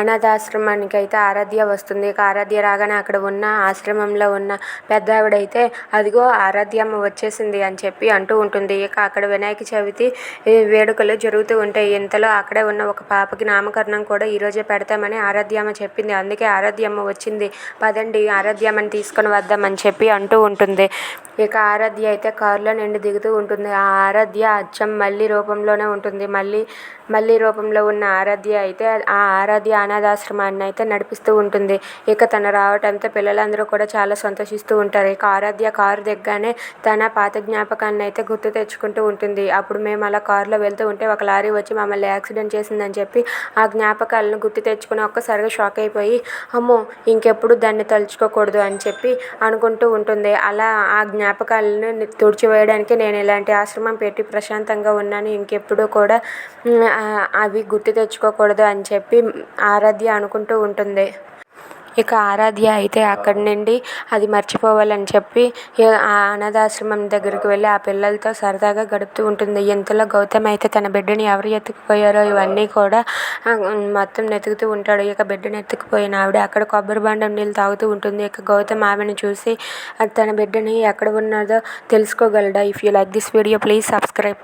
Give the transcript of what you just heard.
అనాథాశ్రమానికి అయితే ఆరాధ్య వస్తుంది. ఇక ఆరాధ్య రాగానే అక్కడ ఉన్న ఆశ్రమంలో ఉన్న పెద్ద ఆవిడైతే అదిగో ఆరాధ్యమ్మ వచ్చేసింది అని చెప్పి అంటూ ఉంటుంది. ఇక అక్కడ వినాయక చవితి వేడుకలు జరుగుతూ ఉంటాయి. ఇంతలో అక్కడే ఉన్న ఒక పాపకి నామకరణం కూడా ఈరోజే పెడతామని ఆరాధ్యమ్మ చెప్పింది. అందుకే ఆరాధ్యమ్మ వచ్చింది. పదండి ఆరాధ్యమ్మని తీసుకొని వద్దామని చెప్పి అంటూ ఉంటుంది. ఇక ఆరాధ్య అయితే కారులో నుండి దిగుతూ ఉంటుంది. ఆ ఆరాధ్య అచ్చం మళ్ళీ రూపంలోనే ఉంటుంది. మళ్ళీ మళ్ళీ రూపంలో ఉన్న ఆరాధ్య అయితే ఆ ఆరాధ్య అనాథాశ్రమాన్ని అయితే నడిపిస్తూ ఉంటుంది. ఇక తను రావటంతో పిల్లలందరూ కూడా చాలా సంతోషిస్తూ ఉంటారు. ఇక ఆరాధ్య కారు దిగ్గానే తన పాత జ్ఞాపకాన్ని అయితే గుర్తు తెచ్చుకుంటూ ఉంటుంది. అప్పుడు మేము అలా కారులో వెళ్తూ ఉంటే ఒక లారీ వచ్చి మమ్మల్ని యాక్సిడెంట్ చేసిందని చెప్పి ఆ జ్ఞాపకాలను గుర్తు తెచ్చుకుని ఒక్కసారిగా షాక్ అయిపోయి అమ్మో ఇంకెప్పుడు దాన్ని తలుచుకోకూడదు అని చెప్పి అనుకుంటూ ఉంటుంది. అలా ఆ జ్ఞా జ్ఞాపకాలను తుడిచివేయడానికి నేను ఇలాంటి ఆశ్రమం పెట్టి ప్రశాంతంగా ఉన్నాను. ఇంకెప్పుడు కూడా అవి గుర్తు తెచ్చుకోకూడదు అని చెప్పి ఆరాధ్య అనుకుంటూ ఉంటుంది. ఇక ఆరాధ్య అయితే అక్కడి నుండి అది మర్చిపోవాలని చెప్పి ఆ అనాథాశ్రమం దగ్గరికి వెళ్ళి ఆ పిల్లలతో సరదాగా గడుపుతూ ఉంటుంది. ఇంతలో గౌతమ్ అయితే తన బిడ్డని ఎవరు ఎత్తుకుపోయారో ఇవన్నీ కూడా మొత్తం వెతుకుతూ ఉంటాడు. ఇక బిడ్డని ఎత్తుకుపోయిన ఆవిడ అక్కడ కొబ్బరి బండం నీళ్ళు తాగుతూ ఉంటుంది. ఇక గౌతమ్ ఆమెను చూసి తన బిడ్డని ఎక్కడ ఉన్నదో తెలుసుకోగలడా? If you like this video please subscribe